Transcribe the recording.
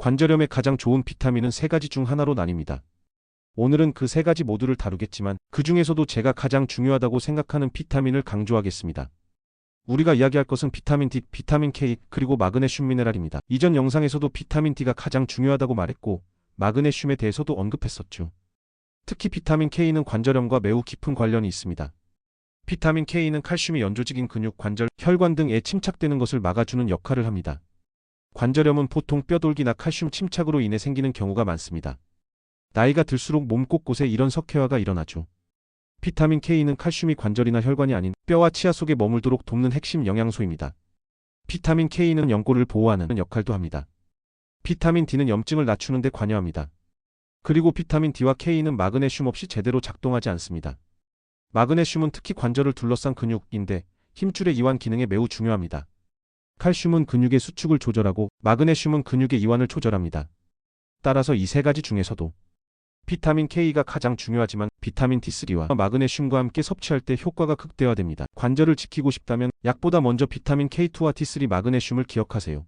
관절염에 가장 좋은 비타민은 세 가지 중 하나로 나뉩니다. 오늘은 그 세 가지 모두를 다루겠지만 그 중에서도 제가 가장 중요하다고 생각하는 비타민을 강조하겠습니다. 우리가 이야기할 것은 비타민 D, 비타민 K, 그리고 마그네슘 미네랄입니다. 이전 영상에서도 비타민 D가 가장 중요하다고 말했고 마그네슘에 대해서도 언급했었죠. 특히 비타민 K는 관절염과 매우 깊은 관련이 있습니다. 비타민 K는 칼슘이 연조직인 근육, 관절, 혈관 등에 침착되는 것을 막아주는 역할을 합니다. 관절염은 보통 뼈돌기나 칼슘 침착으로 인해 생기는 경우가 많습니다. 나이가 들수록 몸 곳곳에 이런 석회화가 일어나죠. 비타민 K는 칼슘이 관절이나 혈관이 아닌 뼈와 치아 속에 머물도록 돕는 핵심 영양소입니다. 비타민 K는 연골을 보호하는 역할도 합니다. 비타민 D는 염증을 낮추는 데 관여합니다. 그리고 비타민 D와 K는 마그네슘 없이 제대로 작동하지 않습니다. 마그네슘은 특히 관절을 둘러싼 근육, 인대, 힘줄의 이완 기능에 매우 중요합니다. 칼슘은 근육의 수축을 조절하고 마그네슘은 근육의 이완을 조절합니다. 따라서 이 세 가지 중에서도 비타민 K가 가장 중요하지만 비타민 D3와 마그네슘과 함께 섭취할 때 효과가 극대화됩니다. 관절을 지키고 싶다면 약보다 먼저 비타민 K2와 D3 마그네슘을 기억하세요.